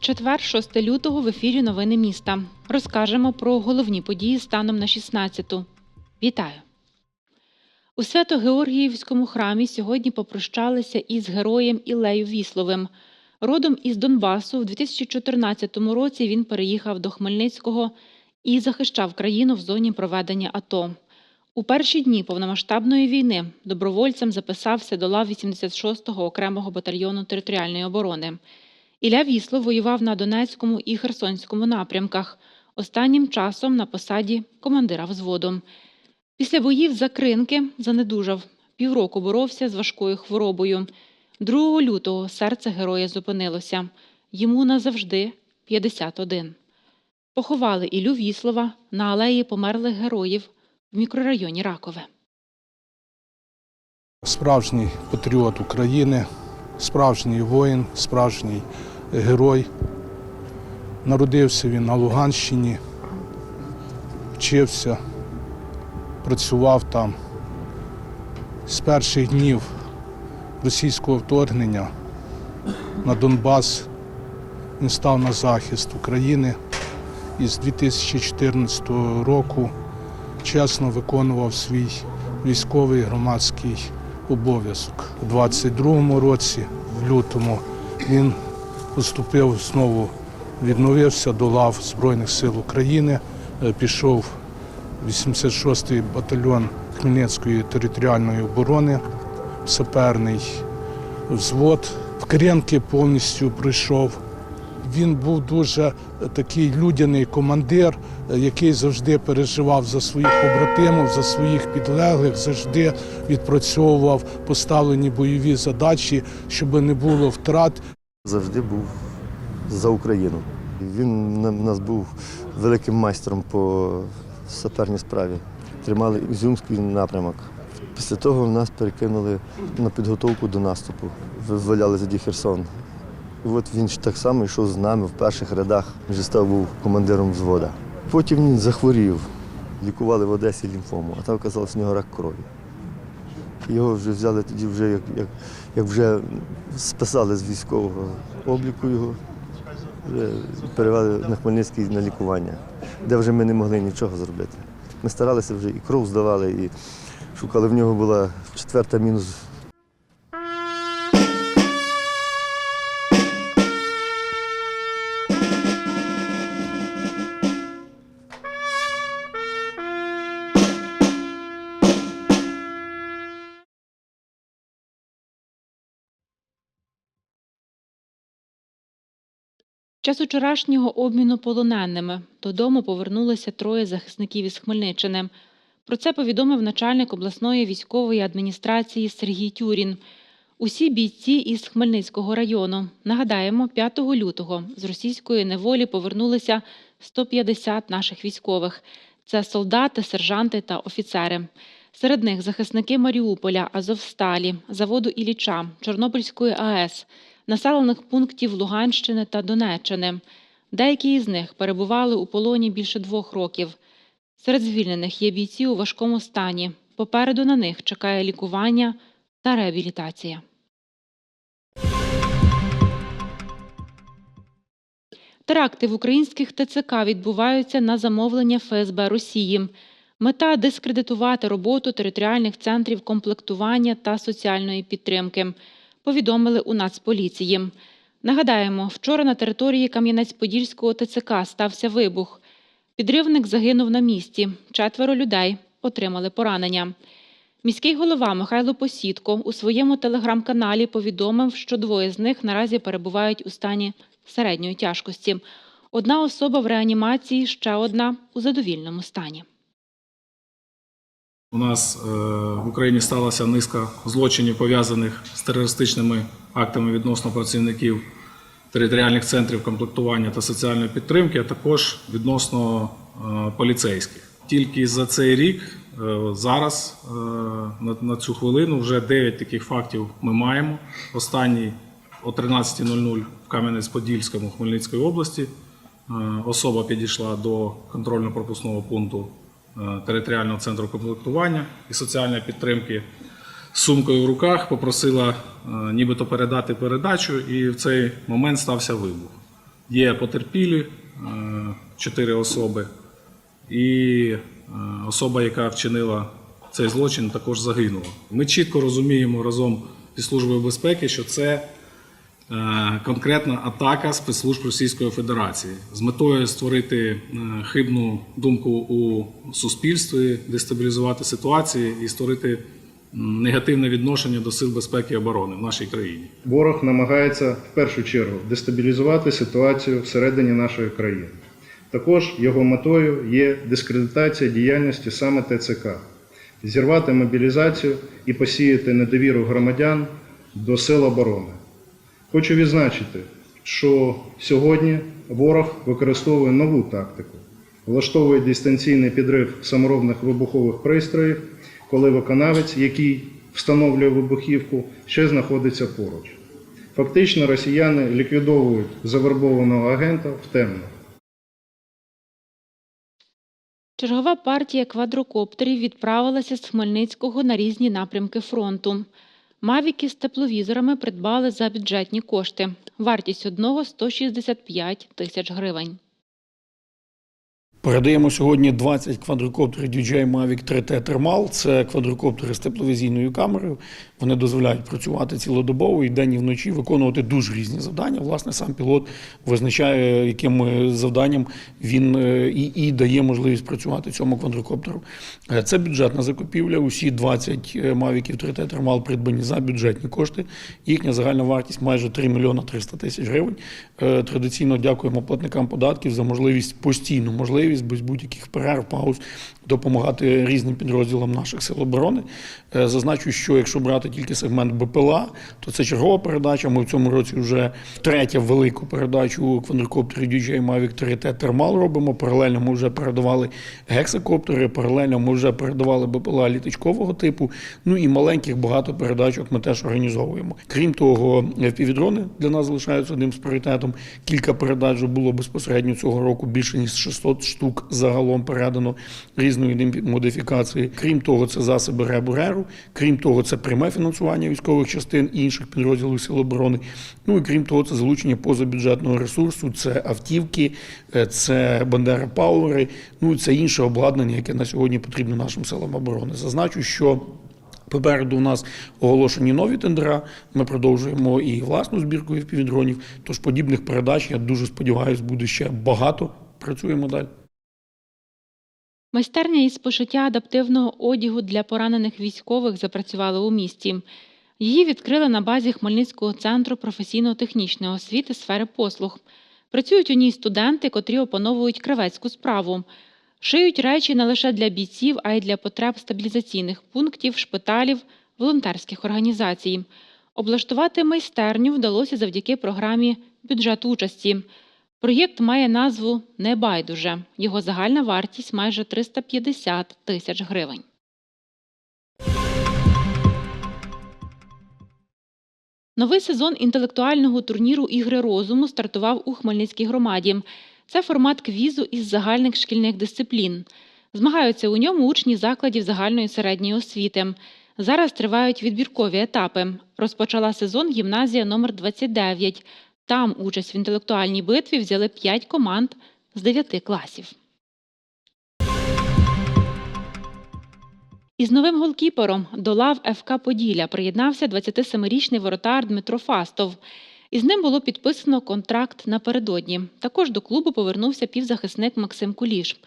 Четвер, 6 лютого в ефірі Новини міста. Розкажемо про головні події станом на 16-ту. Вітаю! У Свято-Георгіївському храмі сьогодні попрощалися із героєм Ілею Вісловим. Родом із Донбасу в 2014 році він переїхав до Хмельницького і захищав країну в зоні проведення АТО. У перші дні повномасштабної війни добровольцем записався до лав 86-го окремого батальйону територіальної оборони. Ілля Віслов воював на Донецькому і Херсонському напрямках, останнім часом на посаді командира взводу. Після боїв за кринки занедужав. Півроку боровся з важкою хворобою. 2 лютого серце героя зупинилося. Йому назавжди 51. Поховали Ілю Віслова на алеї померлих героїв в мікрорайоні Ракове. Справжній патріот України, справжній воїн, справжній герой. Народився він на Луганщині, вчився, працював там. З перших днів російського вторгнення на Донбас. Він став на захист України. І з 2014 року чесно виконував свій військовий громадський обов'язок. У 22-му році, в лютому, він поступив знову, відновився до лав Збройних сил України, е, пішов 86-й батальйон Хмельницької територіальної оборони, саперний взвод. В Кренки повністю пройшов. Він був дуже такий людяний командир, який завжди переживав за своїх побратимів, за своїх підлеглих, завжди відпрацьовував поставлені бойові задачі, щоб не було втрат. завжди був за Україну. Він в нас був великим майстром по саперній справі. Тримали Ізюмський напрямок. Після того нас перекинули на підготовку до наступу. Визволяли тоді Херсон. І от він ж так само йшов з нами в перших рядах, вже став був командиром взвода. Потім він захворів, лікували в Одесі лімфому, а там оказалось в нього рак крові. Його вже взяли тоді, вже як, як, як вже списали з військового обліку його, вже перевели на Хмельницький на лікування, де вже ми не могли нічого зробити. Ми старалися вже і кров здавали, і шукали. В нього була четверта мінус Час учорашнього обміну полоненими додому повернулося троє захисників із Хмельниччини. Про це повідомив начальник обласної військової адміністрації Сергій Тюрін. Усі бійці із Хмельницького району. Нагадаємо, 5 лютого з російської неволі повернулися 150 наших військових. Це солдати, сержанти та офіцери. Серед них захисники Маріуполя, Азовсталі, заводу Ілліча, Чорнобильської АЕС, населених пунктів Луганщини та Донеччини. Деякі із них перебували у полоні більше двох років. Серед звільнених є бійці у важкому стані. Попереду на них чекає лікування та реабілітація. Теракти в українських ТЦК відбуваються на замовлення ФСБ Росії. Мета дискредитувати роботу територіальних центрів комплектування та соціальної підтримки. Повідомили у Нацполіції. Нагадаємо, вчора на території Кам'янець-Подільського ТЦК стався вибух. Підривник загинув на місці. Четверо людей отримали поранення. Міський голова Михайло Посідко у своєму телеграм-каналі повідомив, що двоє з них наразі перебувають у стані середньої тяжкості. Одна особа в реанімації, ще одна у задовільному стані. У нас е, в Україні сталася низка злочинів, пов'язаних з терористичними актами відносно працівників територіальних центрів комплектування та соціальної підтримки, а також відносно е, поліцейських. Тільки за цей рік е, зараз е, на, цю хвилину вже 9 таких фактів ми маємо. Останній о 13.00 в Кам'янець-Подільському Хмельницької області. Особа підійшла до контрольно-пропускного пункту територіального центру комплектування і соціальної підтримки сумкою в руках, попросила е, нібито передати передачу, і в цей момент стався вибух. Є потерпілі е, чотири особи, і е, особа, яка вчинила цей злочин, також загинула. Ми чітко розуміємо разом зі Службою безпеки, що це конкретна атака спецслужб Російської Федерації з метою створити хибну думку у суспільстві, дестабілізувати ситуацію і створити негативне відношення до сил безпеки і оборони в нашій країні. Ворог намагається в першу чергу дестабілізувати ситуацію всередині нашої країни. Також його метою є дискредитація діяльності саме ТЦК, зірвати мобілізацію і посіяти недовіру громадян до сил оборони. Хочу відзначити, що сьогодні ворог використовує нову тактику, влаштовує дистанційний підрив саморобних вибухових пристроїв, коли виконавець, який встановлює вибухівку, ще знаходиться поруч. Фактично росіяни ліквідовують завербованого агента в темну. Чергова партія квадрокоптерів відправилася з Хмельницького на різні напрямки фронту. Мавіки з тепловізорами придбали за бюджетні кошти. Вартість одного 165 тисяч гривень. Передаємо сьогодні 20 квадрокоптерів DJI Mavic 3T Thermal. Це квадрокоптери з тепловізійною камерою. Вони дозволяють працювати цілодобово і день і вночі виконувати дуже різні завдання. Власне, сам пілот визначає, яким е, завданням він е, і, і дає можливість працювати цьому квадрокоптеру. Е, Це бюджетна закупівля. Усі 20 Mavic 3T Thermal придбані за бюджетні кошти. Їхня загальна вартість майже 3 мільйона 300 тисяч гривень. Традиційно дякуємо платникам податків за можливість постійну можливість без будь-яких перерв, пауз допомагати різним підрозділам наших сил оборони. Е, Зазначу, що якщо брати тільки сегмент БПЛА, то це чергова передача. Ми в цьому році вже третя велику передачу квадрокоптерів DJI Mavic 3T Thermal робимо. Паралельно ми вже передавали гексакоптери, паралельно ми вже передавали БПЛА літачкового типу. Ну і маленьких багато передачок ми теж організовуємо. Крім того, півдрони для нас залишаються одним з пріоритетом. Кілька передач було безпосередньо цього року. Більше ніж 600 штук загалом передано різної модифікації. Крім того, це засоби ребу реру. Крім того, це пряме фінансування військових частин і інших підрозділів сил оборони. Ну і крім того, це залучення позабюджетного ресурсу, це автівки, е, це Бандера Пауери, ну і це інше обладнання, яке на сьогодні потрібно нашим силам оборони. Зазначу, що Попереду у нас оголошені нові тендера. Ми продовжуємо і власну збірку впівдронів. Тож подібних передач, я дуже сподіваюся, буде ще багато. Працюємо далі. Майстерня із пошиття адаптивного одягу для поранених військових запрацювала у місті. Її відкрили на базі Хмельницького центру професійно-технічної освіти сфери послуг. Працюють у ній студенти, котрі опановують кравецьку справу. Шиють речі не лише для бійців, а й для потреб стабілізаційних пунктів, шпиталів, волонтерських організацій. Облаштувати майстерню вдалося завдяки програмі бюджет участі. Проєкт має назву Небайдуже. Його загальна вартість майже 350 тисяч гривень. Новий сезон інтелектуального турніру Ігри розуму стартував у Хмельницькій громаді. Це формат квізу із загальних шкільних дисциплін. Змагаються у ньому учні закладів загальної середньої освіти. Зараз тривають відбіркові етапи. Розпочала сезон гімназія номер 29. Там участь в інтелектуальній битві взяли 5 команд з 9 класів. Із новим голкіпером до лав ФК Поділля приєднався 27-річний воротар Дмитро Фастов. Із ним було підписано контракт напередодні. Також до клубу повернувся півзахисник Максим Куліш.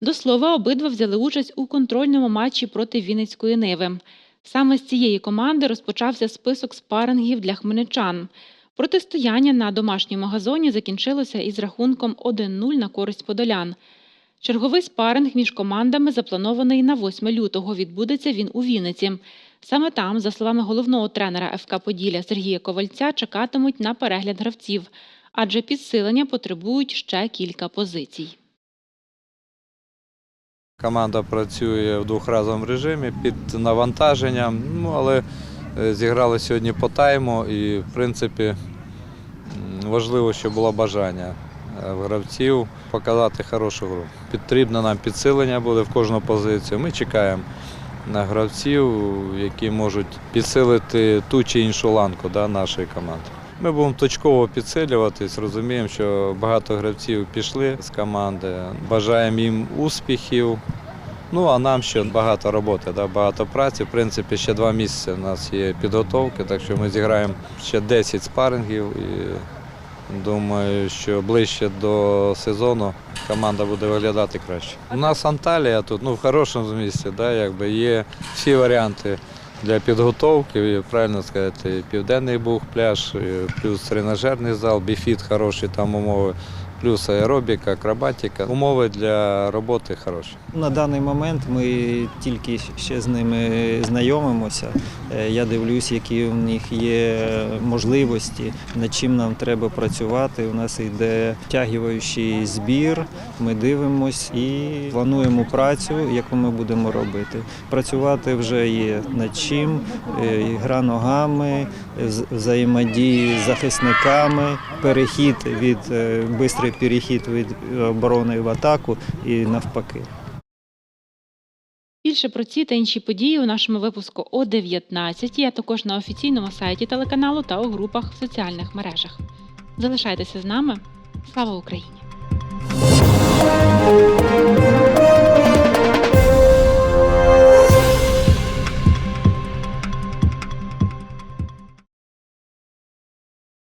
До слова, обидва взяли участь у контрольному матчі проти Вінницької Ниви. Саме з цієї команди розпочався список спарингів для хмельничан. Протистояння на домашньому газоні закінчилося із рахунком 1-0 на користь подолян. Черговий спаринг між командами запланований на 8 лютого. Відбудеться він у Вінниці. Саме там, за словами головного тренера ФК Поділля Сергія Ковальця, чекатимуть на перегляд гравців, адже підсилення потребують ще кілька позицій. Команда працює в двохразовому режимі під навантаженням, ну, але зіграли сьогодні по тайму і, в принципі, Важливо, щоб було бажання е, гравців показати хорошу гру. Потрібно нам підсилення буде в кожну позицію. Ми чекаємо на гравців, які можуть підсилити ту чи іншу ланку да, нашої команди. Ми будемо точково підсилюватись, розуміємо, що багато гравців пішли з команди. Бажаємо їм успіхів. Ну а нам ще багато роботи, да, багато праці. В принципі, ще два місяці у нас є підготовки, так що ми зіграємо ще 10 спарингів і думаю, що ближче до сезону команда буде виглядати краще. У нас Анталія тут ну, в хорошому місці, да, якби є всі варіанти для підготовки, правильно сказати, південний бух, пляж, плюс тренажерний зал, біфіт хороші там умови, плюс аеробіка, акробатика. Умови для роботи хороші. На даний момент ми тільки ще з ними знайомимося. Е, Я дивлюсь, які у них є можливості, над чим нам треба працювати. У нас йде втягуючий збір. Ми дивимось і плануємо працю, яку ми будемо робити. Працювати вже є над чим. Е, Гра ногами, взаємодії з захисниками, перехід від е, бистрий перехід від е, оборони в атаку і навпаки. Більше про ці та інші події у нашому випуску о 19, а також на офіційному сайті телеканалу та у групах в соціальних мережах. Залишайтеся з нами. Слава Україні!